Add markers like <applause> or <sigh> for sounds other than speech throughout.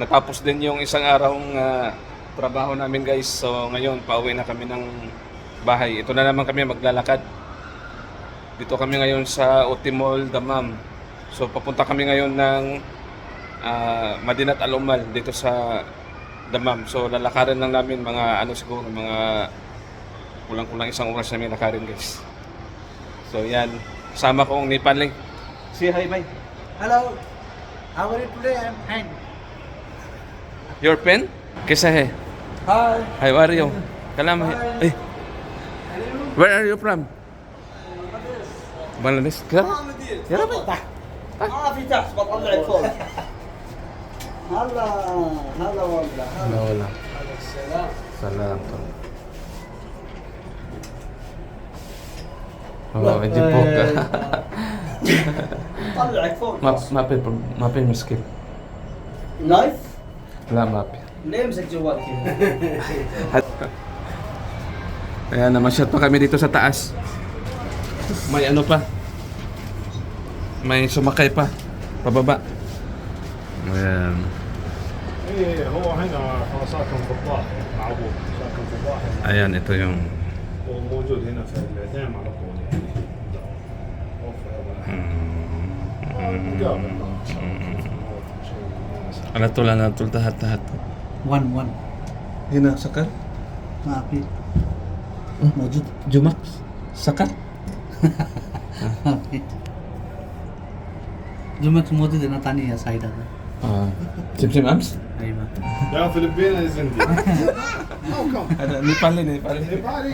natapos din yung isang arawng ah, trabaho namin guys. So ngayon, pauwi na kami ng bahay. Ito na naman kami maglalakad. Dito kami ngayon sa Utimol, Damam. So papunta kami ngayon ng ah, Madinat Alumal dito sa Damam. So lalakarin lang namin mga ano siguro, mga kulang-kulang isang oras namin lakarin guys. So yan, sama ko ang Nepali. Say hi, bye. Hello. How are you today? I'm fine. Your pen? Kisa hai? Hi. How are you? Kalam hai. Eh, where are you from? Bangladesh. Ka? يا ربي ما في تحت بطلعك فوق. هلا هلا والله لا ولا هلا السلام سلام والله يجيب فوق طلعك فوق ما ما في ما في مشكلة نايف Lama pia. Name sa Jawaki. Ayan, namasyat pa kami dito sa taas. May ano pa. May sumakay pa. Pababa. Ayan. Ayan, ito yung... Hmm. Hmm. Hmm. Ano to lang natul tahat tahat. One one. Hina sakat. Maapi. Oh, eh, Mojud jumak Jumat Jumak mojud dina tani ya saida. Ah. Sim sim ams. Ayo. Yang Filipina is in. How <laughs> oh, come? Ada Nepal ni Nepal. Nepal.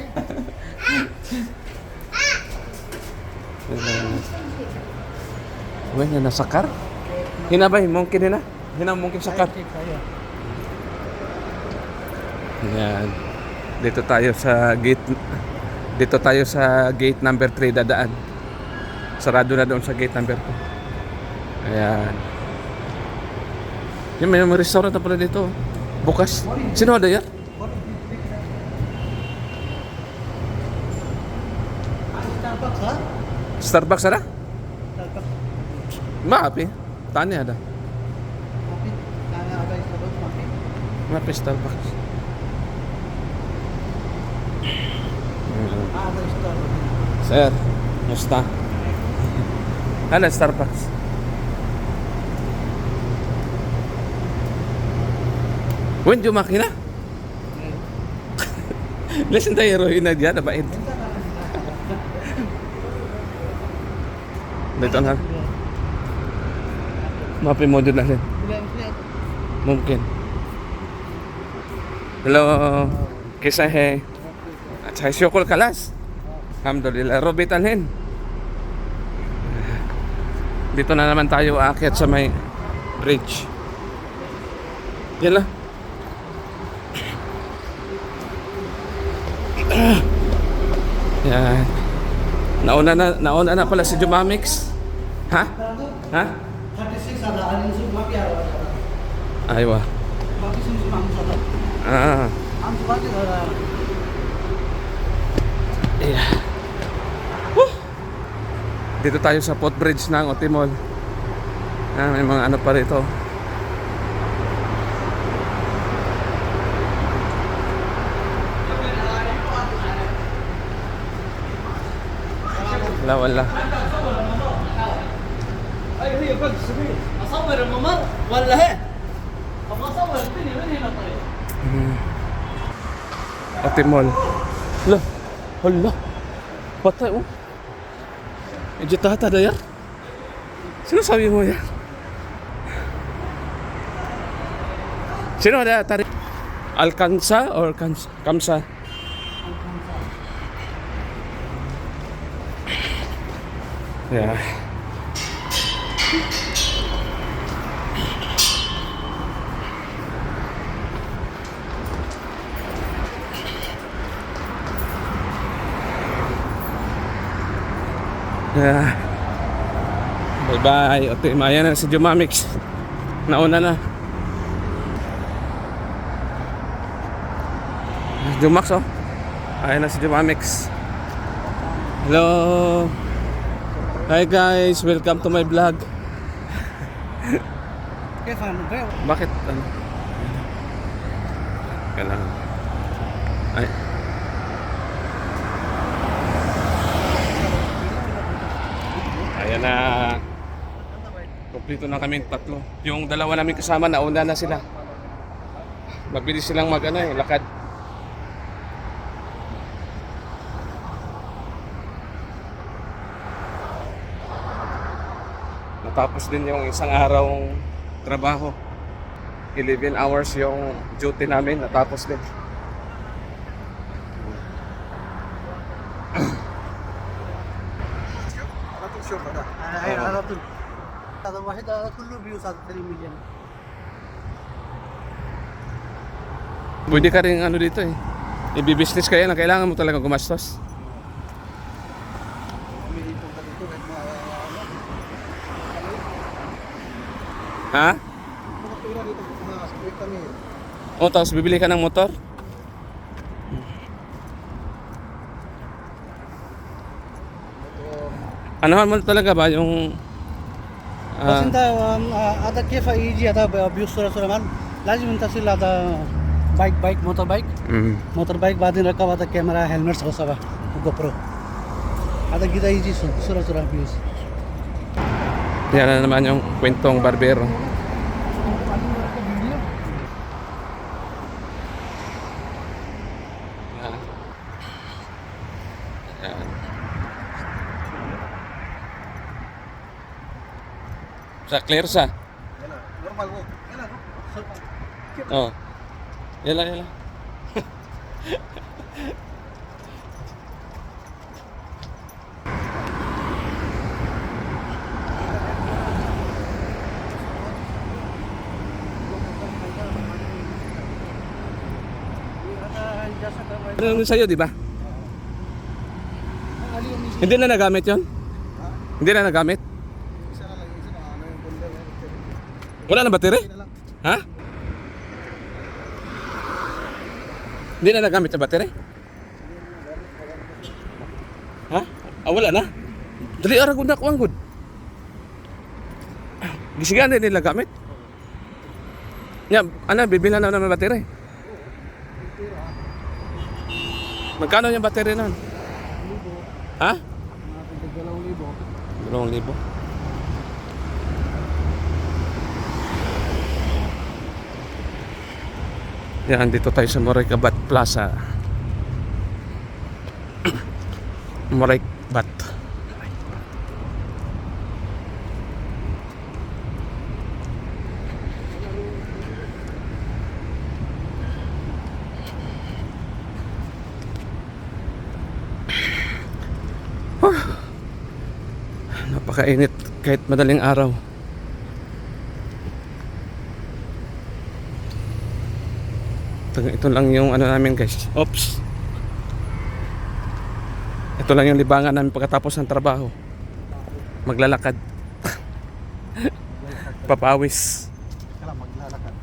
Wen yang nasakar? Hina ba? Mungkin hina? hinamungkin sa kat. Yan. Dito tayo sa gate dito tayo sa gate number 3 dadaan. Sarado na doon sa gate number 2. Ayan. Yung may mga restaurant na pala dito. Bukas. Sino ada yan? Starbucks ha? Starbucks ada? Starbucks. Maapi. Tanya ada. Mga pistol box. Sir, musta? <laughs> Ano, Starbucks? When yung makina? <laughs> Listen tayo, heroin na dyan, nabait. <laughs> Dito ang hal. Mapi mo dyan na rin. Mungkin. Hello. Hello कैसा है अच्छा school class Alhamdulillah. Ruby Dito na naman tayo aakyat sa may bridge. Yan lang. Yan. Nauna na, nauna na pala si Jumamix. Ha? Ha? 36 ada alin Aywa. ما في سمسم عم صدق Ah. عم صدق هذا Yeah. Woo! Dito tayo sa footbridge ng Otimol. Ah, may mga ano pa rito. Wala, wala. ايوه هي فوق السبيل اصور الممر ولا هي؟ Hmm. Atimon. Lah, Allah. Patay oh. Medyo tata na yan. Sino sabi mo yan? Sino na tari? Alcanza or Kamsa? Kamsa. Yeah. Yeah. Bye bye. Okay, maya na si Jumamix. Nauna na. Jumax oh. Ayan na si Jumamix. Hello. Hi guys, welcome to my vlog. Bakit? Ano? Kailangan. Kompleto na kami tatlo. Yung dalawa namin kasama, nauna na sila. Mabilis silang mag ano, eh, lakad. Natapos din yung isang araw trabaho. 11 hours yung duty namin, natapos din. yung sa 3 million. Pwede ka rin ano dito eh. Ibi-business kaya na kailangan mo talaga gumastos. Ha? O, tapos bibili ka ng motor? Ano mo talaga ba yung بس ah, انت آم، آه، هذا كيف يجي هذا بيوصل سليمان لازم انت تصير هذا بايك بايك موتور بايك mm, موتور بايك بعدين ركب هذا كاميرا هيلمت وصبا وجو برو هذا كده يجي بسرعه بسرعه بيوز yan na naman yung kwentong barbero. Sa clear sa. Yala, normal ko. Yala, no. Oh. Yala, yala. Ano sa iyo, di ba? Hindi na nagamit 'yon? Hindi na nagamit? Wala na battery? Ha? Hindi na nagamit na battery? Ha? Ah, wala na? Dali ara gud na kuang gud. Gisigan din nila gamit. Ya, ana bibila na naman battery. Magkano yung battery nun? Ha? Dalawang libo. Yan, dito tayo sa Moray-Kabat Plaza. Moray-Bat. Huh. Napakainit kahit madaling araw. Ito, ito lang yung ano namin guys. Oops. Ito lang yung libangan namin pagkatapos ng trabaho. Maglalakad. <laughs> Papawis. Maglalakad.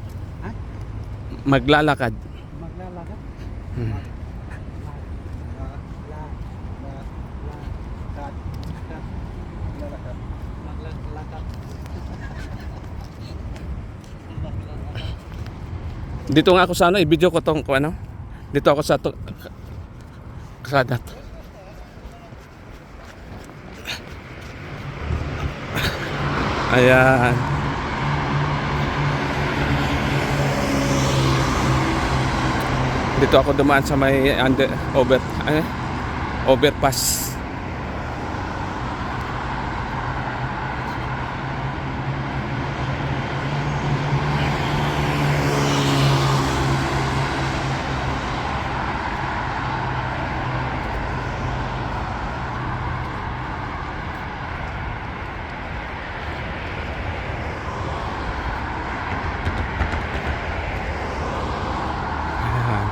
Maglalakad. Maglalakad? Hmm. Dito nga ako sa ano, i-video ko tong ano. Dito ako sa to, kasadat. Ayan. Dito ako dumaan sa may under over eh, overpass. Ayan.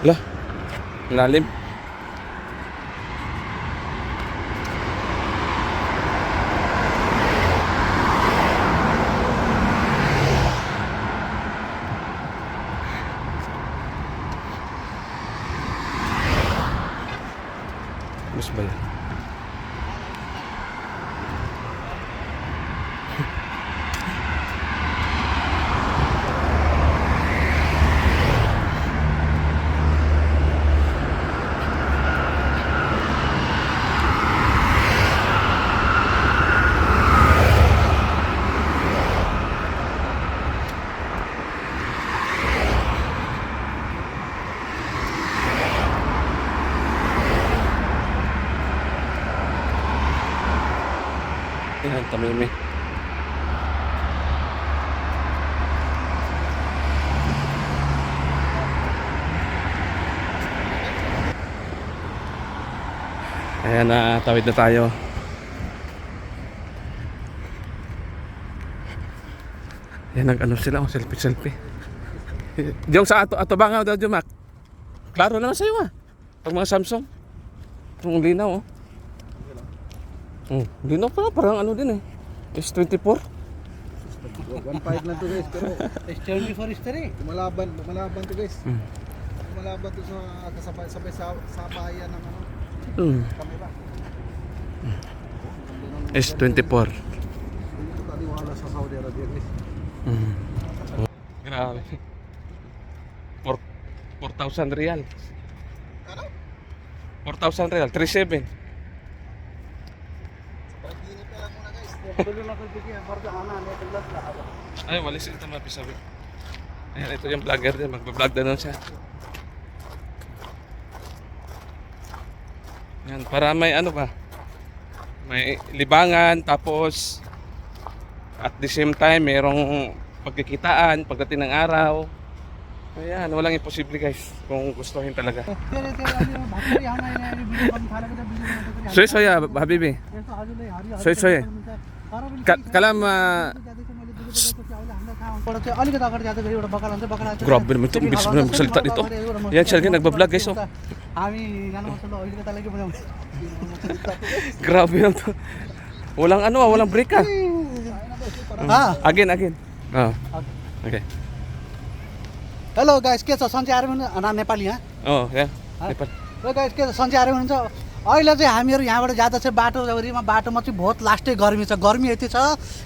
Lah, lalim. Mas ba yan? Yan, tamimi. Ayan na, tawid na tayo. Ayan, nag-ano sila, oh, selfie-selfie. <laughs> Diyan sa ato, ato ba nga daw, Jumak? Klaro naman sa'yo ah. Pag mga Samsung. Ang linaw oh. Hmm, linaw pa, parang ano din eh. S24. 1.5 lang to guys, pero Journey for history. lumalaban, lumalaban to guys. Mm. Lumalaban to sa kasabay sabay sa, sa bayan ng ano, Hmm. kamera. S24. Hindi ko taniwala sa Saudi Arabia guys. Mm. Grabe. Four, 4,000 real. Ano? 4,000 real, 37. Pag-init na lang muna guys. Tuloy na ko bigyan para sa ana ne taglas la. Ay, walis ito mga pisabi. Ayan, ito yung vlogger din. Magbablog na nun siya. Yan, para may ano ba? May libangan, tapos at the same time, merong pagkikitaan pagdating ng araw. Ayan, walang imposible guys kung gustuhin talaga. Soy soy ah, habibi. Soy soy. Ah, Hari soy, soy. Ka- kalam, ah, अलिकति अगाडि जाँदै गयो एउटा बकाल हुन्छ बकाल हुन्छ Grabe naman ito, ang bilis mo na magsalita dito. Yan, siya rin, nagbablog, guys, oh. हामी जानुपर्छ ल अहिले कता लागि बनाउने Grabe lang to. Walang ano, ah, walang break ah. Ah. Again, again. Ah. Okay. Hello guys के छ सन्चै आएर पनि ना नेपाली यहाँ Oh, yeah. Nepal. र गाइस के छ सन्चै आएर हुनुहुन्छ अहिले चाहिँ हामीहरू यहाँबाट जाँदा चाहिँ बाटोभरिमा बाटोमा चाहिँ बहुत लास्टै गर्मी छ। गर्मी यति छ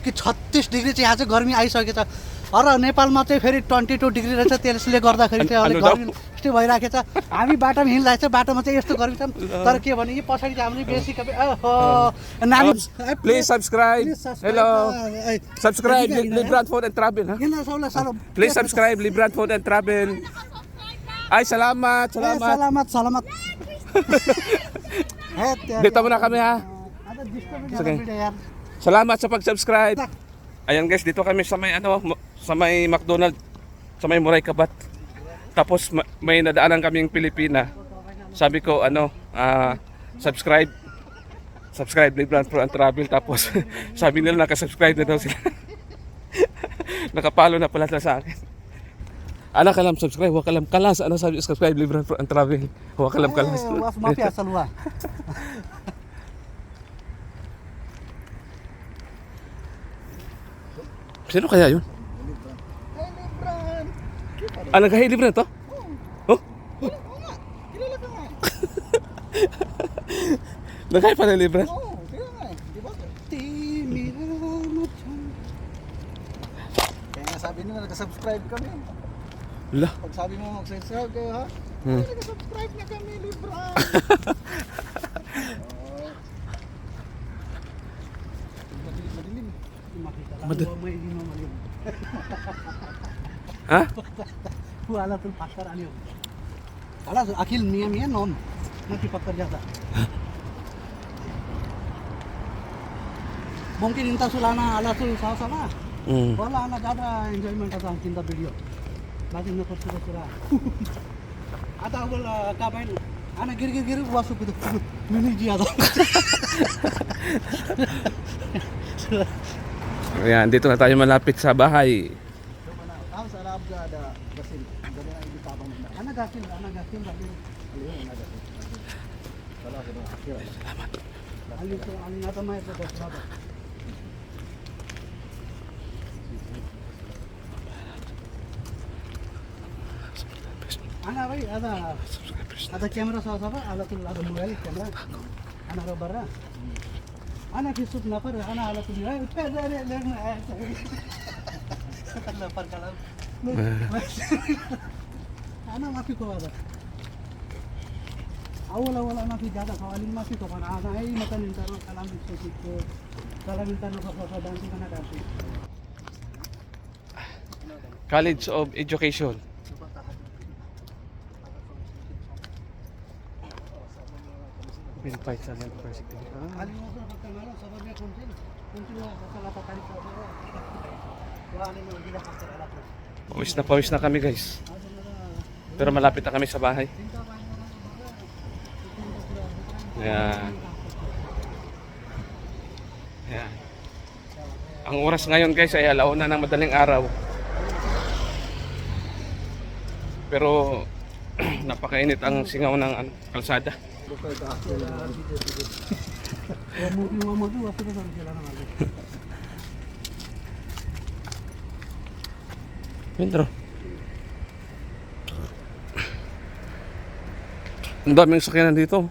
कि छत्तिस डिग्री चाहिँ यहाँ चाहिँ गर्मी आइसकेको छ। र नेपालमा चाहिँ फेरि ट्वेन्टी टू डिग्री रहेछ त्यसले गर्दाखेरि चाहिँ अलिक गर्मी यस्तै भइरहेको छ। हामी बाटोमा हिँडिरहेको छ बाटोमा चाहिँ यस्तो गर्मी छ। तर के भने यो पछाडि चाहिँ हामीले बेसी नानी na, sabla, Dito muna kami ha. Ni Sige. Salamat sa pag-subscribe. Ayan guys, dito kami sa may ano, sa may McDonald, sa may Muray Kabat. Tapos ma- may nadaanan kaming Pilipina. Sabi ko ano, ah, subscribe. Subscribe Librand Pro and Travel tapos <laughs> sabi nila naka-subscribe na daw sila. <laughs> Nakapalo na pala sa akin. Anak kalam subscribe, huwag kalam kalas. Ano sabi subscribe Librand Pro and Travel. Huwag kalam kalas. Eh, was mafia asal wa. <laughs> Sino kaya yun? Ah, nagka-Hilibran to? Oh? <laughs> Kilala ka nga. Nagkaya pa ng Libran? Oo, kaya nga eh. Di ba? Timira macam. Kaya nga sabi nila naka-subscribe kami. Lah. Pag sabi mo mag-subscribe kayo ha? Hmm. Ay, subscribe na kami, Libra. Madilim. Madilim. Ha? Wala tul pasar aliyo. Wala tul akil niya niya non. Nanti pakar jasa. Mungkin inta sulana ala tul sama-sama. Hmm. Wala ana ada enjoyment sa cinta video. बाकी न करतो सुरा आता बोल का by ana गिर गिर गिर वासु कुद मिनी जी आता Ayan, dito na tayo malapit sa bahay. Ang أنا بي هذا هذا كاميرا صافا على طول هذا الموبايل كاميرا. أنا راه برا. أنا في صوت نفر أنا على طول أنا ما في هذا. اول أول أنا في جاده حوالي ما في طبعا أنا أي مكان انتر كلام كلام أنا نفر دانسي أنا دانسي College of Education. Kasi. College of Education. Philippine Southern University. Alim mo sa pagkamala sa bagay konsil. Konsil na sa sa. Wala mo gila ka sa alat. Pawis na pawis na kami guys. Pero malapit na kami sa bahay. Yan. Yan. Ang oras ngayon guys ay alauna ng madaling araw. Pero <clears throat> napakainit ang singaw ng ano, kalsada. Pedro. Ang daming sakyanan dito.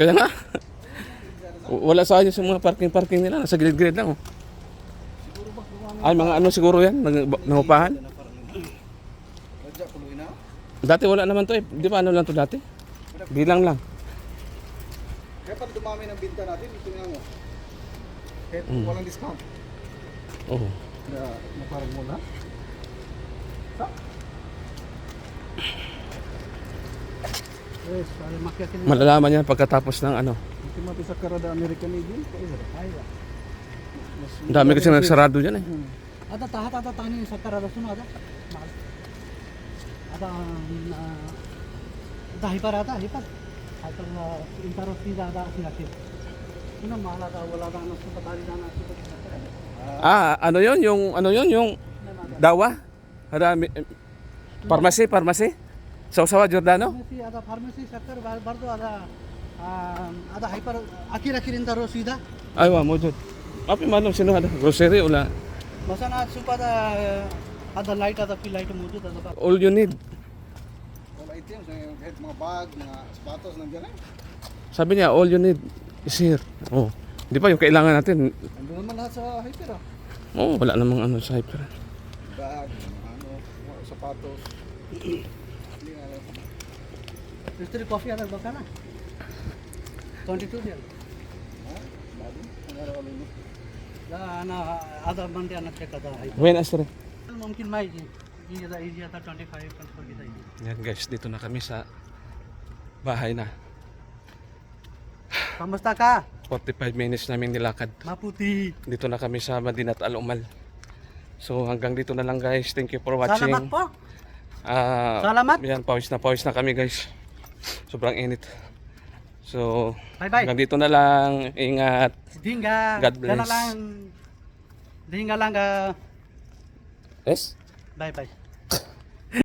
Kaya nga. Wala sa ayos yung mga parking-parking nila. Nasa gilid-gilid lang. Oh. Ay, mga ano siguro yan? Nang, nangupahan? Dati wala naman to eh. Di ba ano lang to dati? Bilang lang. Kaya pag dumami ng binta natin, tingnan mo. Kahit mm. walang discount. Oo. Oh. Kaya naparag muna. Sa? Yes, para makyatin. Malalaman niya pagkatapos ng ano. Hindi mapisa karada American Eagle, kaya kaya. Ang dami kasi nagsarado dyan eh. Ata tahat ata tani sa karada sunada. Mahal. आता अं, आता हायपर आता hyper hyper interest ती जागा अशी लागते पुन्हा माल आता ओला जाणं असतो तारी जाणं असतो तर सत्तर आहे. Ah, ano yon Yung, ano yon Yung नाही माझा. dawa? Harami, pharmacy, pharmacy? Sausawa, Giordano? Pharmacy आता फार्मसी सत्तर भर- भरतो आता अं, आता हायपर अखिर अखिर इंटरस सीधा Ay, wa mo dyan. Api man sino ada? Grocery ula. बसा ना सुप आता Ada light, ada free light mo dito. All you need. All items, kahit mga bag, mga sapatos, nandiyan na. Sabi niya, all you need is here. Oh. Di ba yung kailangan natin? Nandun naman lahat sa hyper ah. Oo, oh, wala namang ano sa hyper. Bag, ano, sapatos. Gusto rin coffee, ano ba ka na? 22 yan. When is? Mungkin may hindi na hindi ata 25 and 40 Yan guys, dito na kami sa bahay na. Kamusta ka? 45 minutes namin nilakad. Maputi. Dito na kami sa Madinat Al Umal. So hanggang dito na lang guys. Thank you for watching. Salamat po. Uh, Salamat. Yan, pawis na pawis na kami guys. Sobrang init. So, bye bye. hanggang dito na lang. Ingat. Dinga. God bless. Dinga lang. Dinga lang. Uh, Yes? Bye bye.